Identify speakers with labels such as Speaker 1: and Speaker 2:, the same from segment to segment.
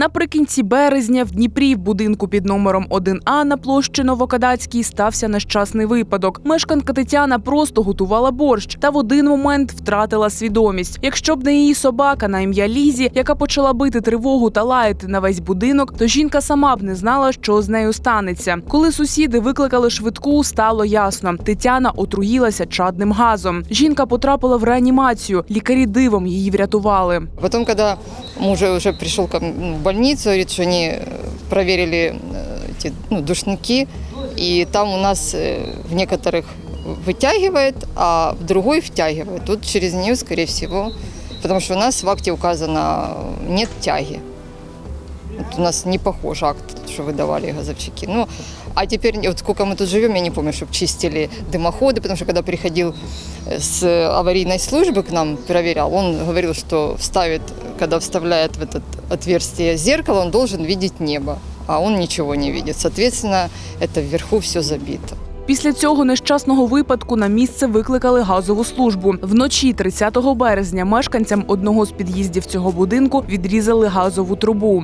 Speaker 1: Наприкінці березня в Дніпрі в будинку під номером 1А на площі Новокадацькій стався нещасний випадок. Мешканка Тетяна просто готувала борщ та в один момент втратила свідомість. Якщо б не її собака на ім'я Лізі, яка почала бити тривогу та лаяти на весь будинок, то жінка сама б не знала, що з нею станеться. Коли сусіди викликали швидку, стало ясно. Тетяна отруїлася чадним газом. Жінка потрапила в реанімацію. Лікарі дивом її врятували.
Speaker 2: Потом, когда муж ко м- в больницу, говорит, что они э, проверили э, эти ну, душники, и там у нас э, в некоторых вытягивает, а в другой втягивает. Тут через нее, скорее всего, потому что у нас в акте указано э, нет тяги. Вот у нас не похож акт, что выдавали газовщики. Ну, а теперь, вот сколько мы тут живем, я не помню, чтобы чистили дымоходы, потому что когда приходил э, с аварийной службы к нам, проверял, он говорил, что вставит, когда вставляет в это отверстие зеркало, он должен видеть небо, а он ничего не видит. Соответственно, это вверху все забито.
Speaker 1: Після цього нещасного випадку на місце викликали газову службу. Вночі 30 березня мешканцям одного з під'їздів цього будинку відрізали газову трубу.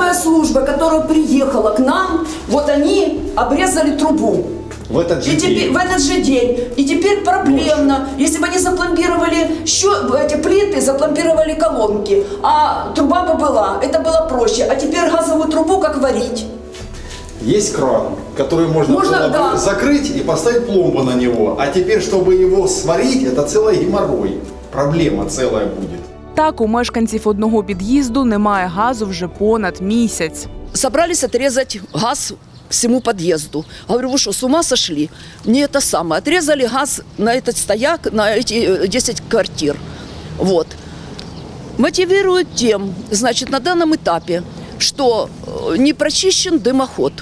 Speaker 3: Газовая служба, которая приехала к нам, вот они обрезали трубу.
Speaker 4: В этот же
Speaker 3: И теперь,
Speaker 4: день.
Speaker 3: в этот же день. И теперь проблемно, если бы они запломбировали щё- эти плиты, запломбировали колонки, а труба бы была, это было проще. А теперь газовую трубу как варить?
Speaker 4: Есть кран, который можно,
Speaker 3: Можно,
Speaker 4: было бы
Speaker 3: да.
Speaker 4: закрыть и поставить пломбу на него. А теперь, чтобы его сварить, это целый геморрой. Проблема целая будет.
Speaker 1: Так у мешканців одного під'їзду немає газу вже понад місяць.
Speaker 5: собрались отрезать газ всему подъезду. Говорю, вы что, с ума сошли? Не это самое. Отрезали газ на этот стояк, на эти э, 10 квартир. Вот. Мотивируют тем, значит, на данном этапе, что э, не прочищен дымоход.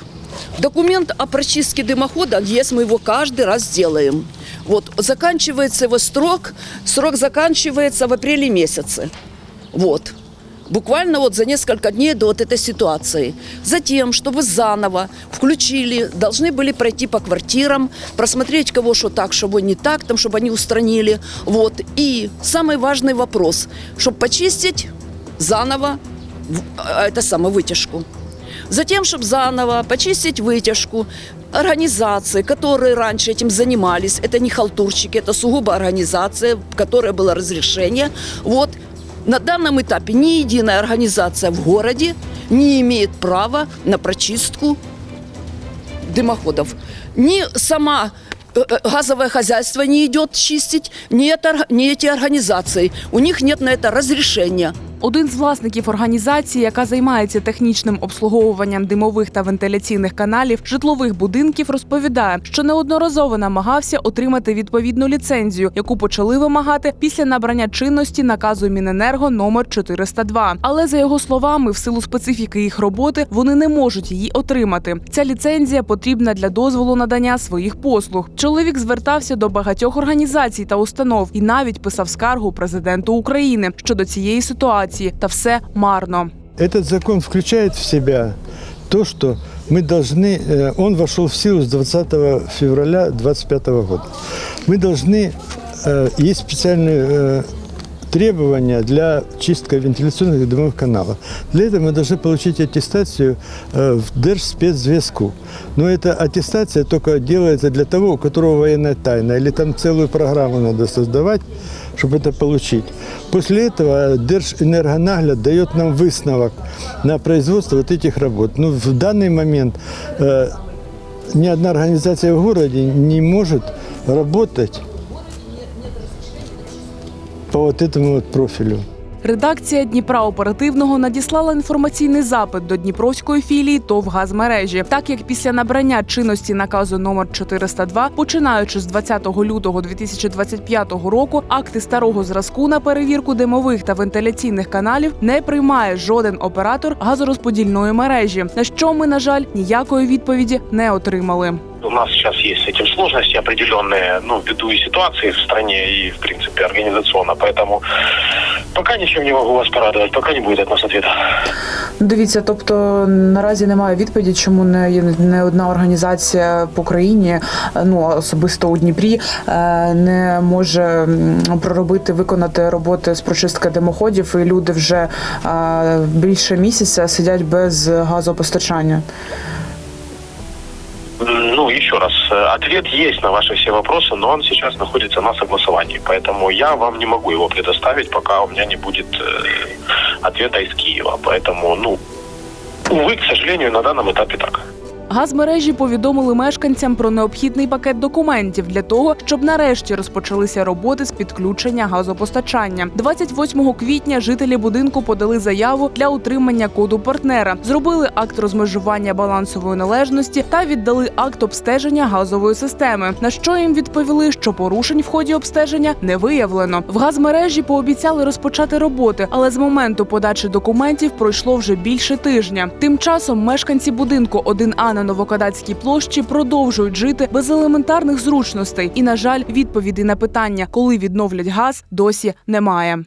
Speaker 5: Документ о прочистке дымохода есть, мы его каждый раз делаем. Вот, заканчивается его срок, срок заканчивается в апреле месяце. Вот. Буквально вот за несколько дней до вот этой ситуации. Затем, чтобы заново включили, должны были пройти по квартирам, просмотреть, кого что так, чтобы не так, там, чтобы они устранили. Вот. И самый важный вопрос, чтобы почистить заново в- а, это самое вытяжку. Затем, чтобы заново почистить вытяжку, организации, которые раньше этим занимались, это не халтурщики, это сугубо организация, в которой было разрешение. Вот на данном этапе ни единая организация в городе не имеет права на прочистку дымоходов. Ни сама э, э, газовое хозяйство не идет чистить, ни, это, ни эти организации. У них нет на это разрешения.
Speaker 1: Один з власників організації, яка займається технічним обслуговуванням димових та вентиляційних каналів житлових будинків, розповідає, що неодноразово намагався отримати відповідну ліцензію, яку почали вимагати після набрання чинності наказу Міненерго номер 402. Але за його словами, в силу специфіки їх роботи вони не можуть її отримати. Ця ліцензія потрібна для дозволу надання своїх послуг. Чоловік звертався до багатьох організацій та установ і навіть писав скаргу президенту України щодо цієї ситуації, та все марно.
Speaker 6: Этот закон включает в себя то, что мы должны, э, он вошел в силу с 20 февраля 2025 года. Мы должны, э, есть специальные э, требования для чистки вентиляционных и дымовых каналов. Для этого мы должны получить аттестацию э, в Держспецзв'язку. Но эта аттестация только делается для того, у которого военная тайна, или там целую программу надо создавать, чтобы это получить. После этого Держэнергонагляд дает нам высновок на производство вот этих работ. Но в данный момент э, ни одна организация в городе не может работать по вот этому вот профилю.
Speaker 1: Редакція Дніпра оперативного надіслала інформаційний запит до Дніпровської філії ТОВ «Газмережі». Так як після набрання чинності наказу номер 402, починаючи з 20 лютого 2025 року, акти старого зразку на перевірку димових та вентиляційних каналів не приймає жоден оператор газорозподільної мережі. На що ми, на жаль, ніякої відповіді не отримали.
Speaker 7: У нас сейчас есть с этим сложности определенные, ну, ввиду и ситуации в стране, и, в принципе, организационно. Поэтому пока ничем не могу вас порадовать, пока не будет от нас ответа.
Speaker 1: Дивіться, тобто наразі немає відповіді, чому не є не одна організація по країні, е, ну особисто у Дніпрі, е, не може проробити виконати роботи з прочистки димоходів, і люди вже е, більше місяця сидять без газопостачання.
Speaker 7: Раз, э, ответ есть на ваши все вопросы, но он сейчас находится на согласовании. Поэтому я вам не могу его предоставить, пока у меня не будет э, ответа из Киева. Поэтому, ну, увы, к сожалению, на данном этапе так.
Speaker 1: Газмережі повідомили мешканцям про необхідний пакет документів для того, щоб нарешті розпочалися роботи з підключення газопостачання. 28 квітня жителі будинку подали заяву для отримання коду партнера, зробили акт розмежування балансової належності та віддали акт обстеження газової системи. На що їм відповіли, що порушень в ході обстеження не виявлено. В газмережі пообіцяли розпочати роботи, але з моменту подачі документів пройшло вже більше тижня. Тим часом мешканці будинку 1А на Новокадацькій площі продовжують жити без елементарних зручностей. І, на жаль, відповіді на питання, коли відновлять газ, досі немає.